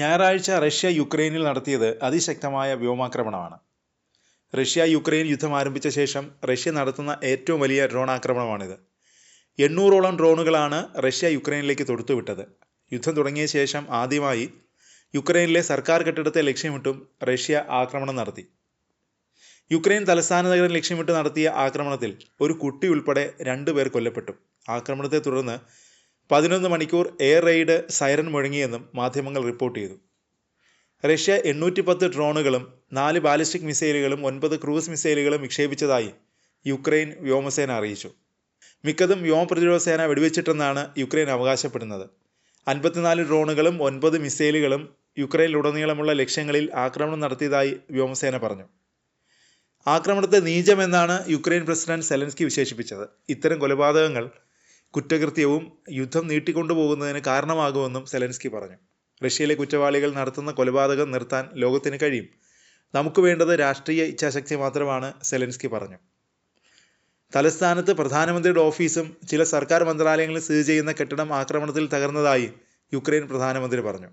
ഞായറാഴ്ച റഷ്യ യുക്രൈനിൽ നടത്തിയത് അതിശക്തമായ വ്യോമാക്രമണമാണ്. റഷ്യ യുക്രൈൻ യുദ്ധം ആരംഭിച്ച ശേഷം റഷ്യ നടത്തുന്ന ഏറ്റവും വലിയ ഡ്രോൺ ആക്രമണമാണിത് എണ്ണൂറോളം ഡ്രോണുകളാണ് റഷ്യ യുക്രൈനിലേക്ക് തൊടുത്തുവിട്ടത്. യുദ്ധം തുടങ്ങിയ ശേഷം ആദ്യമായി യുക്രൈനിലെ സർക്കാർ കെട്ടിടത്തെ ലക്ഷ്യമിട്ടും റഷ്യ ആക്രമണം നടത്തി. യുക്രൈൻ തലസ്ഥാന നഗരം ലക്ഷ്യമിട്ട് നടത്തിയ ആക്രമണത്തിൽ ഒരു കുട്ടി ഉൾപ്പെടെ രണ്ടുപേർ കൊല്ലപ്പെട്ടു. ആക്രമണത്തെ തുടർന്ന് പതിനൊന്ന് മണിക്കൂർ എയർ റെയ്ഡ് സൈറൻ മുഴങ്ങിയെന്നും മാധ്യമങ്ങൾ റിപ്പോർട്ട് ചെയ്തു. റഷ്യ എണ്ണൂറ്റി പത്ത് ഡ്രോണുകളും നാല് ബാലിസ്റ്റിക് മിസൈലുകളും ഒൻപത് ക്രൂസ് മിസൈലുകളും വിക്ഷേപിച്ചതായി യുക്രൈൻ വ്യോമസേന അറിയിച്ചു. മിക്കതും വ്യോമ പ്രതിരോധ സേന വെടിവെച്ചിട്ടെന്നാണ് യുക്രൈൻ അവകാശപ്പെടുന്നത്. അൻപത്തിനാല് ഡ്രോണുകളും ഒൻപത് മിസൈലുകളും യുക്രൈനിലുടനീളമുള്ള ലക്ഷ്യങ്ങളിൽ ആക്രമണം നടത്തിയതായി വ്യോമസേന പറഞ്ഞു. ആക്രമണത്തെ നീചമെന്നാണ് യുക്രൈൻ പ്രസിഡന്റ് സെലൻസ്കി വിശേഷിപ്പിച്ചത്. ഇത്തരം കൊലപാതകങ്ങൾ കുറ്റകൃത്യവും യുദ്ധം നീട്ടിക്കൊണ്ടുപോകുന്നതിന് കാരണമാകുമെന്നും സെലൻസ്കി പറഞ്ഞു. റഷ്യയിലെ കുറ്റവാളികൾ നടത്തുന്ന കൊലപാതകം നിർത്താൻ ലോകത്തിന് കഴിയും. നമുക്ക് വേണ്ടത് രാഷ്ട്രീയ ഇച്ഛാശക്തി മാത്രമാണ് സെലൻസ്കി പറഞ്ഞു. തലസ്ഥാനത്ത് പ്രധാനമന്ത്രിയുടെ ഓഫീസും ചില സർക്കാർ മന്ത്രാലയങ്ങളിൽ സ്ഥിതി ചെയ്യുന്ന കെട്ടിടം ആക്രമണത്തിൽ തകർന്നതായി യുക്രൈൻ പ്രധാനമന്ത്രി പറഞ്ഞു.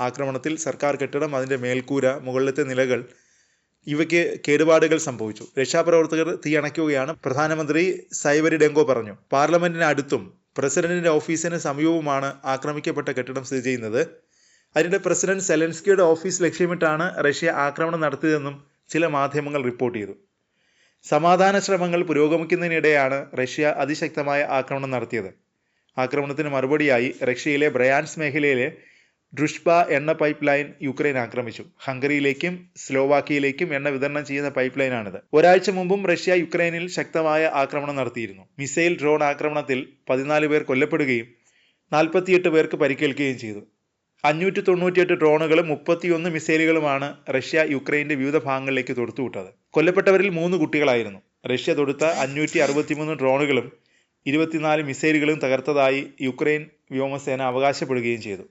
ആക്രമണത്തിൽ സർക്കാർ കെട്ടിടം അതിന്റെ മേൽക്കൂര മുകളിലത്തെ നിലകൾ ഇവയ്ക്ക് കേടുപാടുകൾ സംഭവിച്ചു. രക്ഷാപ്രവർത്തകർ തീയണയ്ക്കുകയാണ് പ്രധാനമന്ത്രി സൈബരി ഡെങ്കോ പറഞ്ഞു. പാർലമെന്റിന് അടുത്തും പ്രസിഡന്റിന്റെ ഓഫീസിന് സമീപവുമാണ് ആക്രമിക്കപ്പെട്ട കെട്ടിടം സ്ഥിതി ചെയ്യുന്നത്. അതിനിടെ പ്രസിഡന്റ് സെലൻസ്കിയുടെ ഓഫീസ് ലക്ഷ്യമിട്ടാണ് റഷ്യ ആക്രമണം നടത്തിയതെന്നും ചില മാധ്യമങ്ങൾ റിപ്പോർട്ട് ചെയ്തു. സമാധാന ശ്രമങ്ങൾ പുരോഗമിക്കുന്നതിനിടെയാണ് റഷ്യ അതിശക്തമായ ആക്രമണം നടത്തിയത്. ആക്രമണത്തിന് മറുപടിയായി റഷ്യയിലെ ബ്രയാൻസ് മേഖലയിലെ ഡ്രുഷ്ബ എണ്ണ പൈപ്പ് ലൈൻ യുക്രൈൻ ആക്രമിച്ചു. ഹംഗറിയിലേക്കും സ്ലോവാക്കിയയിലേക്കും എണ്ണ വിതരണം ചെയ്യുന്ന പൈപ്പ് ലൈനാണിത് ഒരാഴ്ച മുമ്പും റഷ്യ യുക്രൈനിൽ ശക്തമായ ആക്രമണം നടത്തിയിരുന്നു. മിസൈൽ ഡ്രോൺ ആക്രമണത്തിൽ പതിനാല് പേർ കൊല്ലപ്പെടുകയും നാൽപ്പത്തിയെട്ട് പേർക്ക് പരിക്കേൽക്കുകയും ചെയ്തു. അഞ്ഞൂറ്റി തൊണ്ണൂറ്റിയെട്ട് ഡ്രോണുകളും മുപ്പത്തിയൊന്ന് മിസൈലുകളുമാണ് റഷ്യ യുക്രൈന്റെ വിവിധ ഭാഗങ്ങളിലേക്ക് തൊടുത്തുവിട്ടത്. കൊല്ലപ്പെട്ടവരിൽ മൂന്ന് കുട്ടികളായിരുന്നു. റഷ്യ തൊടുത്ത അഞ്ഞൂറ്റി അറുപത്തിമൂന്ന് ഡ്രോണുകളും ഇരുപത്തിനാല് മിസൈലുകളും തകർത്തതായി യുക്രൈൻ വ്യോമസേന അവകാശപ്പെടുകയും ചെയ്തു.